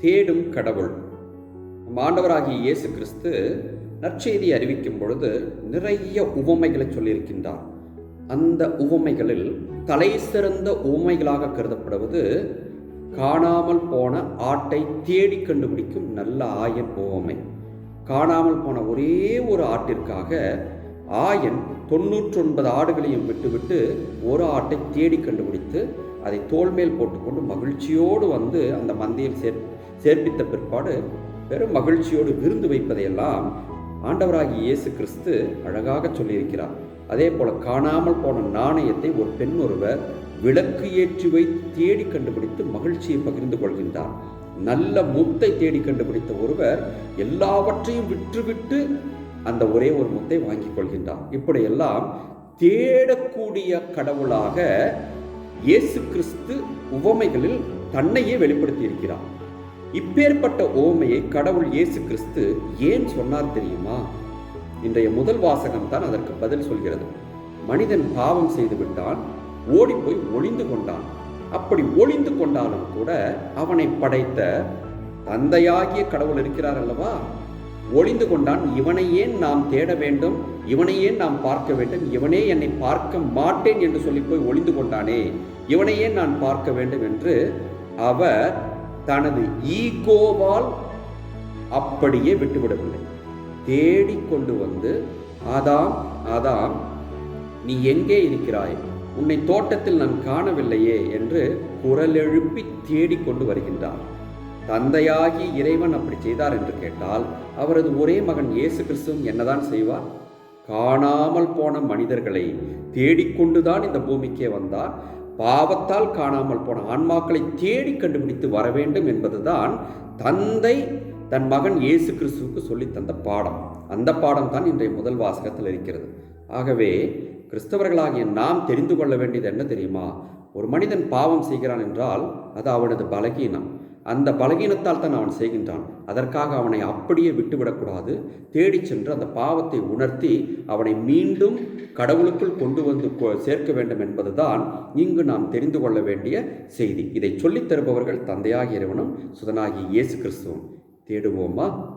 தேடும் கடவுள். நம்ம ஆண்டவராகிய இயேசு கிறிஸ்து நற்செய்தி அறிவிக்கும் பொழுது நிறைய உவமைகளை சொல்லியிருக்கின்றார். அந்த உவமைகளில் தலை சிறந்த உவமைகளாக கருதப்படுவது காணாமல் போன ஆட்டை தேடி கண்டுபிடிக்கும் நல்ல ஆயன் உவமை. காணாமல் போன ஒரே ஒரு ஆட்டிற்காக ஆயன் தொண்ணூற்றொன்பது ஆடுகளையும் விட்டுவிட்டு ஒரு ஆட்டை தேடி கண்டுபிடித்து அதை தோல்மேல் போட்டுக்கொண்டு மகிழ்ச்சியோடு வந்து அந்த மந்தையில் சேர் சேர்ப்பித்த பிற்பாடு பெரும் மகிழ்ச்சியோடு விருந்து வைப்பதையெல்லாம் ஆண்டவராகி இயேசு கிறிஸ்து அழகாக சொல்லியிருக்கிறார். அதே போல காணாமல் போன நாணயத்தை ஒரு பெண் ஒருவர் விளக்கு ஏற்றி வைத்து தேடி கண்டுபிடித்து மகிழ்ச்சியை பகிர்ந்து கொள்கின்றார். நல்ல முத்தை தேடி கண்டுபிடித்த ஒருவர் எல்லாவற்றையும் விற்றுவிட்டு அந்த ஒரே ஒரு முத்தை வாங்கிக் கொள்கின்றான். இப்படியெல்லாம் தேடக்கூடிய கடவுளாக இயேசு கிறிஸ்து உவமைகளில் தன்னையே வெளிப்படுத்தி இருக்கிறார் இப்பேற்பட்ட ஓமையை கடவுள் இயேசு கிறிஸ்து ஏன் சொன்னார் தெரியுமா? இன்றைய முதல் வாசகம் தான் அதற்கு பதில் சொல்கிறது. மனிதன் பாவம் செய்து விட்டான் ஓடிப்போய் ஒளிந்து கொண்டான். அப்படி ஒளிந்து கொண்டாலும் கூட அவனை படைத்த தந்தையாகிய கடவுள் இருக்கிறார் அல்லவா? ஒளிந்து கொண்டான் இவனை ஏன் நாம் தேட வேண்டும்? இவனை ஏன் நாம் பார்க்க வேண்டும்? இவனே என்னை பார்க்க மாட்டேன் என்று சொல்லி போய் ஒளிந்து கொண்டானே இவனை ஏன் நான் பார்க்க வேண்டும்? என்று அவர் தனது ஈகோவால் அப்படியே விட்டுவிடவில்லை. தேடிக்கொண்டு வந்து ஆதாம் ஆதாம் நீ எங்கே இருக்கிறாய்? உன்னை தோட்டத்தில் நான் காணவில்லையே என்று குரல் எழுப்பி தேடிக்கொண்டு வருகின்றார். தந்தையாகி இறைவன் அப்படி செய்தார் என்று கேட்டால் அவரது ஒரே மகன் இயேசு கிறிஸ்துவும் என்னதான் செய்வார்? காணாமல் போன மனிதர்களை தேடிக்கொண்டுதான் இந்த பூமிக்கே வந்தார். பாவத்தால் காணாமல் போன ஆன்மாக்களை தேடி கண்டுபிடித்து வர வேண்டும் என்பதுதான் தந்தை தன் மகன் இயேசு கிறிஸ்துவுக்கு சொல்லி தந்த பாடம். அந்த பாடம் தான் இன்றைய முதல் வாசகத்தில் இருக்கிறது. ஆகவே கிறிஸ்தவர்களாகிய நாம் தெரிந்து கொள்ள வேண்டியது என்ன தெரியுமா? ஒரு மனிதன் பாவம் செய்கிறான் என்றால் அது அவனது பலகீனம். அந்த பலகீனத்தால் தான் அவன் செய்கின்றான். அதற்காக அவனை அப்படியே விட்டுவிடக்கூடாது. தேடிச் சென்று அந்த பாவத்தை உணர்த்தி அவனை மீண்டும் கடவுளுக்குள் கொண்டு வந்து கொ- சேர்க்க வேண்டும் என்பதுதான் இங்கு நாம் தெரிந்து கொள்ள வேண்டிய செய்தி. இதை சொல்லித் தருபவர்கள் தந்தையாகிய இறைவனும் சுதனாகி இயேசு கிறிஸ்துவும். தேடுவோமா?